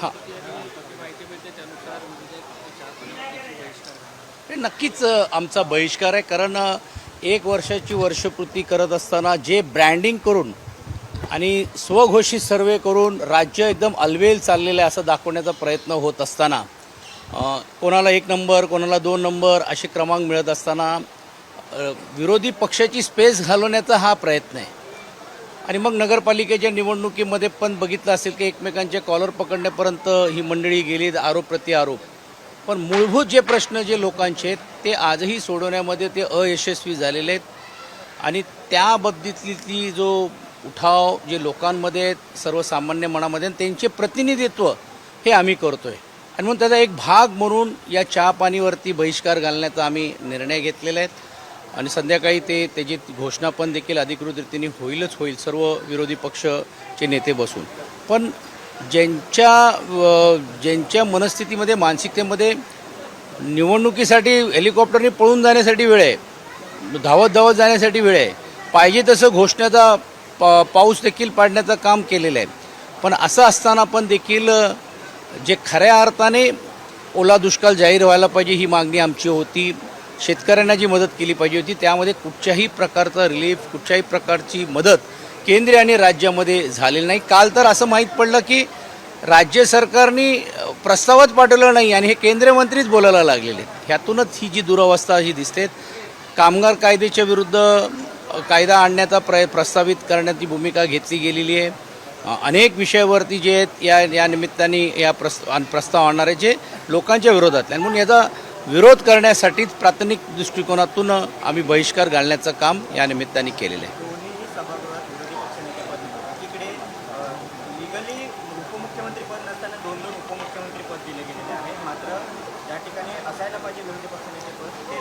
हां. त्यानुसार हे नक्कीच आमचा बहिष्कार आहे कारण एक वर्षाची वर्षपूर्ती करत असताना जे ब्रँडिंग करून आणि स्वघोषित सर्वे करून राज्य एकदम अलवेल चाललेलं आहे असं दाखवण्याचा प्रयत्न होत असताना कोणाला एक नंबर कोणाला दोन नंबर असे क्रमांक मिळत असताना विरोधी पक्षाची स्पेस घालवण्याचा हा प्रयत्न आहे. आणि मग नगरपालिकेच्या निवडणुकीमध्ये पण बघितलं असेल की एकमेकांच्या कॉलर पकडण्यापर्यंत ही मंडळी गेली आरोप प्रतिआरोप पण मूलभूत जे प्रश्न जे लोकांचे आहेत ते आजही सोडवण्यामध्ये ते अयशस्वी झालेले आहेत. आणि त्याबाबतीतली जो उठाव जे लोकांमध्ये आहेत, सर्वसामान्य मनामध्ये आणि त्यांचे प्रतिनिधित्व हे आम्ही करतो आहे आणि म्हणून त्याचा एक भाग म्हणून या चहा पाणीवरती बहिष्कार घालण्याचा आम्ही निर्णय घेतलेला आहे. आणि संध्याकाळी ते त्याची घोषणा पण देखील अधिकृत रीतीने होईलच होईल सर्व विरोधी पक्षचे नेते बसून. पण ज्यांच्या ज्यांच्या मनस्थितीमध्ये मानसिकतेमध्ये निवडणुकीसाठी हेलिकॉप्टरने पळून जाण्यासाठी वेळ आहे धावत धावत जाण्यासाठी वेळ आहे पाहिजे तसं घोषणाचा पा पाऊस देखील पाडण्याचं काम केलेलं आहे. पण असं असताना पण देखील जे खऱ्या अर्थाने ओला दुष्काळ जाहीर व्हायला पाहिजे ही मागणी आमची होती. शेतकऱ्यांना जी मदत केली पाहिजे होती त्यामध्ये कुठच्याही प्रकारचा रिलीफ कुठच्याही प्रकारची मदत केंद्र आणि राज्यामध्ये झालेली नाही. काल तर असं माहीत पडलं की राज्य सरकारने प्रस्तावच पाठवलं नाही आणि हे केंद्रीय मंत्रीच बोलायला लागलेले आहेत. ह्यातूनच ही जी दुरावस्था ही दिसते कामगार कायद्याच्या विरुद्ध कायदा आणण्याचा प्र प्रस्तावित करण्याची भूमिका घेतली गेलेली आहे अनेक विषयावरती जे आहेत या या निमित्ताने या प्रस् प्रस्ताव आणणारे जे लोकांच्या विरोधातले म्हणून याचा विरोध करण्यासाठीच प्राथमिक दृष्टिकोनातून आम्ही बहिष्कार घालण्याचं काम या निमित्ताने केलेलं आहे.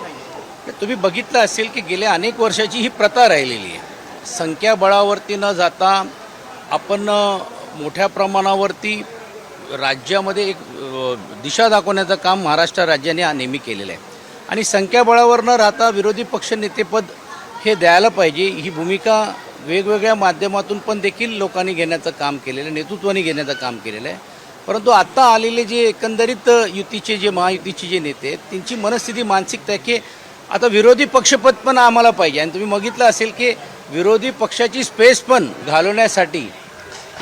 आहे. तुम्ही बघितलं असेल की गेल्या अनेक वर्षाची ही प्रथा राहिलेली आहे. संख्याबळावरती न जाता आपण मोठ्या प्रमाणावरती राज्यामध्ये एक दिशा दाखवण्याचं काम महाराष्ट्र राज्याने नेहमी केलेलं आहे. आणि संख्याबळावर न राहता विरोधी पक्ष नेतेपद हे द्यायला पाहिजे ही भूमिका वेगवेगळ्या माध्यमातून पण देखील लोकांनी घेण्याचं काम केलेलं आहे नेतृत्वाने घेण्याचं काम केलेलं आहे. परंतु आत्ता आलेले जे एकंदरीत युतीचे जे महायुतीचे जे नेते आहेत त्यांची मनस्थिती मानसिकता आहे की आता विरोधी पक्षपद पण आम्हाला पाहिजे. आणि तुम्ही बघितलं असेल की विरोधी पक्षाची स्पेस पण घालवण्यासाठी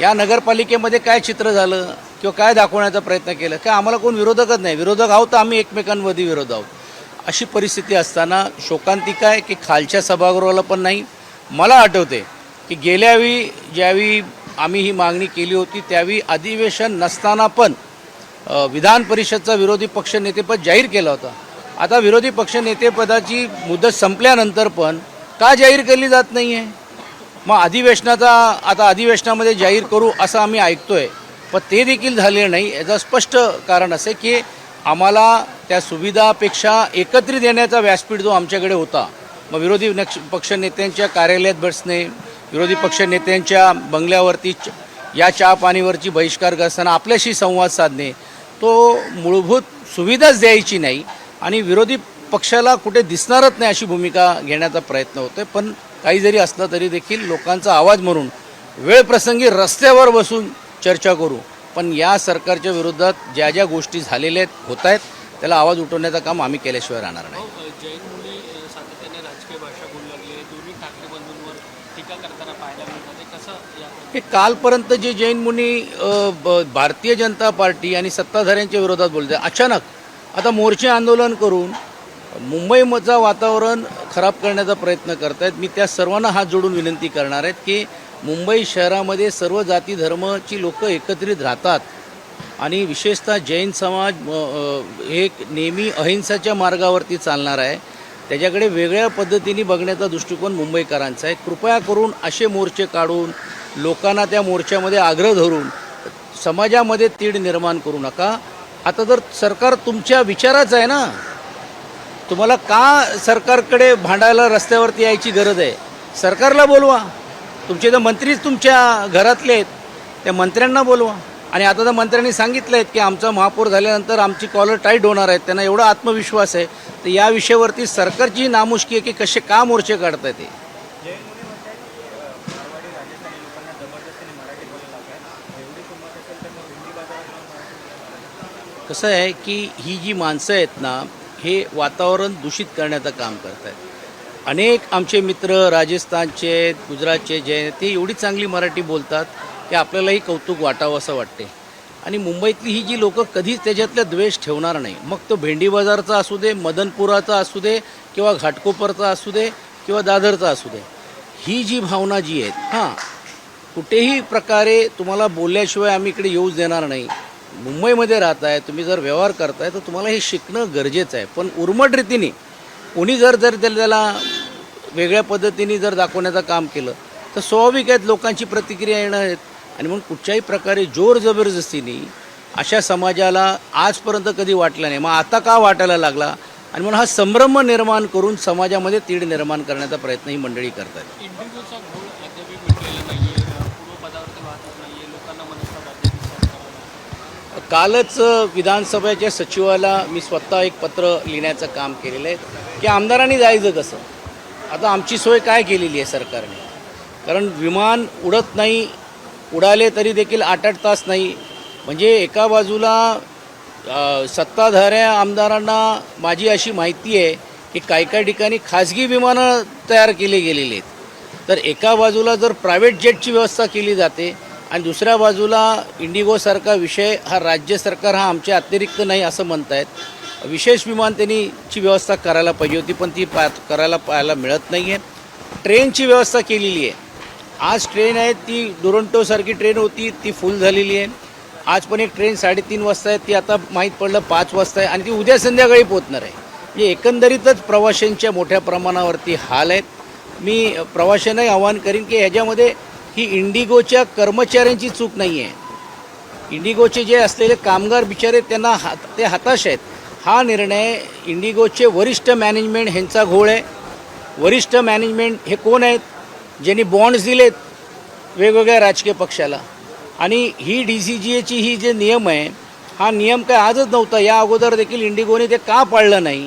या नगरपालिकेमध्ये काय चित्र झालं? किंवा काय दाखवण्याचा प्रयत्न केला की आम्हाला कोण विरोधकच नाही. विरोधक आहोत तर आम्ही एकमेकांमध्ये विरोध आहोत. अशी परिस्थिती असताना शोकांतिका आहे की खालच्या सभागृहाला पण नाही. मला आठवते की गेल्यावेळी ज्यावेळी आम्ही ही मागणी केली होती त्यावेळी अधिवेशन नसताना पण विधान परिषदचा विरोधी पक्ष नेतेपद जाहीर केला होता. आता विरोधी पक्ष नेतेपदाची मुदत संपल्यानंतर पण का जाहीर केली जात नाही आहे मग अधिवेशनाचा आता अधिवेशनामध्ये जाहीर करू असं आम्ही ऐकतोय. पण ते देखील झालेलं नाही. याचं स्पष्ट कारण असे की आम्हाला त्या सुविधापेक्षा एकत्रित येण्याचा व्यासपीठ जो आमच्याकडे होता मग विरोधी नक्ष पक्ष नेत्यांच्या कार्यालयात बसणे विरोधी पक्ष नेत्यांच्या बंगल्यावरती च- या चहा पाणीवरची बहिष्कार करताना आपल्याशी संवाद साधणे तो मूलभूत सुविधाच द्यायची नाही आणि विरोधी पक्षाला कुठे दिसणारच नाही अशी भूमिका घेण्याचा प्रयत्न होतोय. पण काही जरी असलं तरी देखील लोकांचा आवाज म्हणून वेळप्रसंगी रस्त्यावर बसून चर्चा करू. पण या सरकारच्या विरोधात ज्या ज्या गोष्टी झालेल्या आहेत होत आहेत त्याला आवाज उठवण्याचं काम आम्ही केल्याशिवाय राहणार नाही. हे कालपर्यंत जे जैन मुनी भारतीय जनता पार्टी आणि सत्ताधाऱ्यांच्या विरोधात बोलते अचानक आता मोर्चे आंदोलन करून मुंबईमधचं वातावरण खराब करण्याचा प्रयत्न करतायत. मी त्या सर्वांना हात जोडून विनंती करणार आहेत की मुंबई शहरामध्ये सर्व जाती धर्मची लोक एकत्रित राहतात. आणि विशेषतः जैन समाज म, हे नेहमी अहिंसाच्या मार्गावरती चालणार आहे. त्याच्याकडे वेगळ्या पद्धतीने बघण्याचा दृष्टिकोन मुंबईकरांचा आहे. कृपया करून असे मोर्चे काढून लोकांना त्या मोर्चामध्ये आग्रह धरून समाजामध्ये तीड निर्माण करू नका. आता जर सरकार तुमच्या विचाराचं आहे ना तुम्हाला का सरकारकडे भांडायला रस्त्यावरती यायची गरज आहे? सरकारला बोलवा. तुमचे तर मंत्रीच तुमच्या घरातले आहेत त्या मंत्र्यांना बोलवा. आणि आता तर मंत्र्यांनी सांगितलं आहेत की आमचा महापौर झाल्यानंतर आमची कॉलर टाईट होणार आहेत त्यांना एवढा आत्मविश्वास आहे. तर या विषयावरती सरकारची नामुष्की आहे की कसे का मोर्चे काढताय ते? कसं आहे की ही जी माणसं आहेत ना हे वातावरण दूषित करण्याचं काम करत आहेत अनेक आमचे मित्र राजस्थानचे गुजरातचे जे आहेत ते एवढी चांगली मराठी बोलतात की आपल्यालाही कौतुक वाटावं असं वाटते. आणि मुंबईतली ही जी लोकं कधीच त्याच्यातल्या द्वेष ठेवणार नाही. मग तो भेंडी बाजारचा असू दे मदनपुराचा असू दे किंवा घाटकोपरचा असू दे किंवा दादरचा असू दे ही जी भावना जी आहेत हां कुठेही प्रकारे तुम्हाला बोलल्याशिवाय आम्ही इकडे येऊच देणार नाही. मुंबईमध्ये राहताय तुम्ही जर व्यवहार करताय तर तुम्हाला हे शिकणं गरजेचं आहे. पण उर्मट रीतीने कोणी जर जर त्याला वेगळ्या पद्धतीने जर दाखवण्याचं काम केलं तर स्वाभाविक आहेत लोकांची प्रतिक्रिया येणं आहेत. आणि म्हणून कुठच्याही प्रकारे जोर जबरदस्तीने अशा समाजाला आजपर्यंत कधी वाटलं नाही. मग आता का वाटायला लागला? आणि म्हणून हा संभ्रम निर्माण करून समाजामध्ये तीड निर्माण करण्याचा प्रयत्न ही मंडळी करतात. कालच विधानसभेच्या सचिवाला मी स्वतः एक पत्र लिहिण्याचं काम केलेलं आहे. की आमदारांनी जायचं कसं? आता आमची सोय काय केलेली आहे सरकारने? कारण विमान उडत नाही उडाले तरी देखील आठ आठ तास नाही. म्हणजे एका बाजूला सत्ताधाऱ्या आमदारांना माझी अशी माहिती आहे की काही काही ठिकाणी खाजगी विमानं तयार केली गेलेली आहेत. तर एका बाजूला जर प्रायव्हेट जेटची व्यवस्था केली जाते आणि दुसऱ्या बाजूला इंडिगोसारखा विषय हा राज्य सरकार हा आमच्या अतिरिक्त नाही असं म्हणतायत. विशेष विमान व्यवस्था करायला पाहिजे होती पण ती पा करायला पाहायला मिळत नाही आहे ट्रेनची व्यवस्था केलेली आहे. आज ट्रेन आहे ती डोरंटोसारखी ट्रेन होती ती फुल झालेली आहे. आज पण एक ट्रेन साडेतीन वाजता आहे ती आता माहीत पडलं पाच वाजता आहे आणि ती उद्या संध्याकाळी पोहोचणार आहे. म्हणजे एकंदरीतच प्रवाशांच्या मोठ्या प्रमाणावरती हाल आहेत. मी प्रवाशांनाही आवाहन करीन की ह्याच्यामध्ये ही इंडिगोच्या कर्मचाऱ्यांची चूक नाही आहे इंडिगोचे जे असलेले कामगार बिचारे त्यांना हात ते हताश आहेत. हा निर्णय इंडिगोचे वरिष्ठ मॅनेजमेंट ह्यांचा घोळ आहे. वरिष्ठ मॅनेजमेंट हे कोण आहेत? ज्यांनी बॉन्ड्स दिलेत वेगवेगळ्या राजकीय पक्षाला. आणि ही डी सी जी एची ही जे नियम आहे हा नियम काय आजच नव्हता. या अगोदर देखील इंडिगोने ते का पाळलं नाही?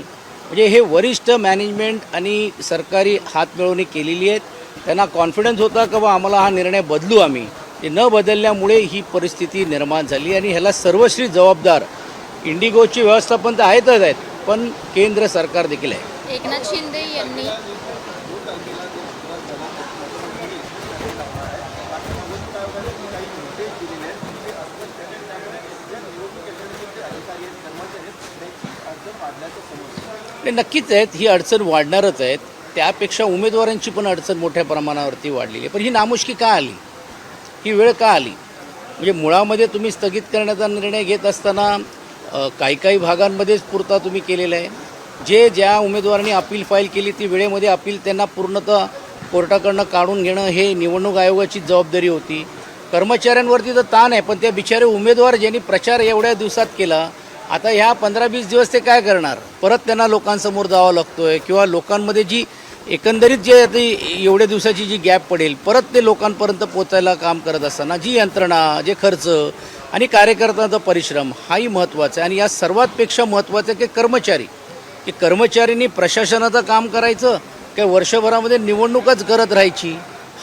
म्हणजे हे वरिष्ठ मॅनेजमेंट आणि सरकारी हातमिळवणी केलेली आहेत. त्यांना कॉन्फिडन्स होता की बा आम्हाला हा निर्णय बदलू आम्ही? ते न बदलल्यामुळे ही परिस्थिती निर्माण झाली आणि ह्याला सर्वश्री जबाबदार इंडिगोची व्यवस्थापन तर आहेतच आहेत पण केंद्र सरकार देखील आहे. एकनाथ शिंदे यांनी नक्कीच आहेत ही अडचण वाढणारच आहेत. त्यापेक्षा उमेदवारांची पण अडचण मोठ्या प्रमाणावरती वाढलेली आहे. पण ही नामुष्की का आली? ही वेळ का आली? म्हणजे मुळामध्ये तुम्ही स्थगित करण्याचा निर्णय घेत असताना काही काही भागांमध्येच पुरता तुम्ही केलेला आहे. जे ज्या उमेदवारांनी अपील फाईल केली ती वेळेमध्ये अपील त्यांना पूर्णतः कोर्टाकडनं काढून घेणं हे निवडणूक आयोगाची जबाबदारी होती. कर्मचाऱ्यांवरती तर ताण आहे पण त्या बिचारे उमेदवार ज्यांनी प्रचार एवढ्या दिवसात केला आता ह्या पंधरा वीस दिवस ते काय करणार? परत त्यांना लोकांसमोर जावं लागतोय किंवा लोकांमध्ये जी एकंदरीत जे आता एवढ्या दिवसाची जी गॅप पडेल परत ते लोकांपर्यंत पोचायला काम करत असताना जी यंत्रणा जे खर्च आणि कार्यकर्त्यांचा परिश्रम हाही महत्त्वाचा आहे. आणि या सर्वातपेक्षा महत्त्वाचं आहे की कर्मचारी. की कर्मचाऱ्यांनी प्रशासनाचं काम करायचं काय वर्षभरामध्ये निवडणूकच करत राहायची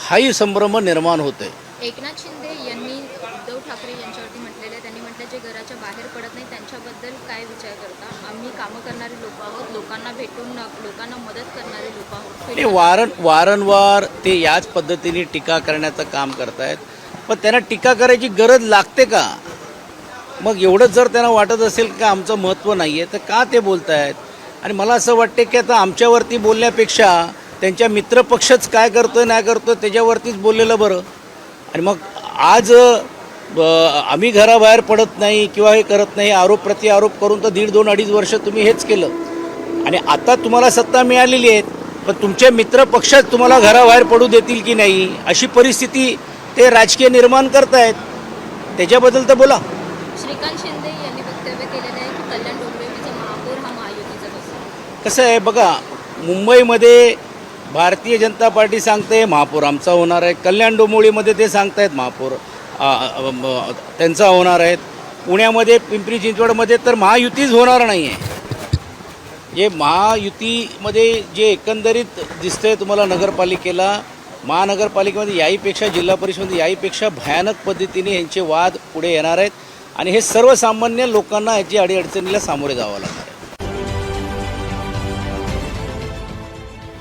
हाही संभ्रम निर्माण होतोय. एकनाथ शिंदे यांनी उद्धव ठाकरे यांच्यावरती म्हटलेलं आहे त्यांनी म्हटलं जे घराच्या बाहेर पडत नाही त्यांच्याबद्दल काय विचार करता? आम्ही कामं करणारे लोक आहोत लोकांना भेटून लोकांना मदत करणारे लोक आहोत. वारं वारंवार ते याच पद्धतीने टीका करण्याचं काम करतायत. पण त्यांना टीका करायची गरज लागते का? मग एवढंच जर त्यांना वाटत असेल का आमचं महत्त्व नाही आहे तर का ते बोलत आहेत आणि मला असं वाटते की आता आमच्यावरती बोलण्यापेक्षा त्यांच्या मित्रपक्षच काय करतोय नाही करतोय त्याच्यावरतीच बोललेलं बरं. आणि मग आज आम्ही घराबाहेर पडत नाही किंवा हे करत नाही आरोप प्रति आरोप करून तर दीड दोन अडीच वर्ष तुम्ही हेच केलं. आणि आता तुम्हाला सत्ता मिळालेली आहे पण तुमचे मित्र पक्षच तुम्हाला घराबाहेर पडू देतील की नाही अशी परिस्थिती ते राजकीय निर्माण करतायत. त्याच्याबद्दल तर बोला. श्रीकांत शिंदे यांनी वक्तव्य केलेलं आहे की कल्याण डोंबिवलीचा महापौर हा महायुतीचाच असेल कसं आहे बघा मुंबईमध्ये भारतीय जनता पार्टी सांगते महापौर आमचा होणार आहे. कल्याण डोंबिवलीमध्ये ते सांगतायत महापौर. त्यांचा होणार आहेत. पुण्यामध्ये पिंपरी चिंचवडमध्ये तर महायुतीच होणार नाही आहे जे महायुतीमध्ये जे एकंदरीत दिसतंय तुम्हाला नगरपालिकेला महानगरपालिकेमध्ये याहीपेक्षा जिल्हा परिषदमध्ये याहीपेक्षा भयानक पद्धतीने यांचे वाद पुढे येणार आहेत. आणि हे सर्वसामान्य लोकांना याची अडीअडचणीला सामोरे जावं लागणार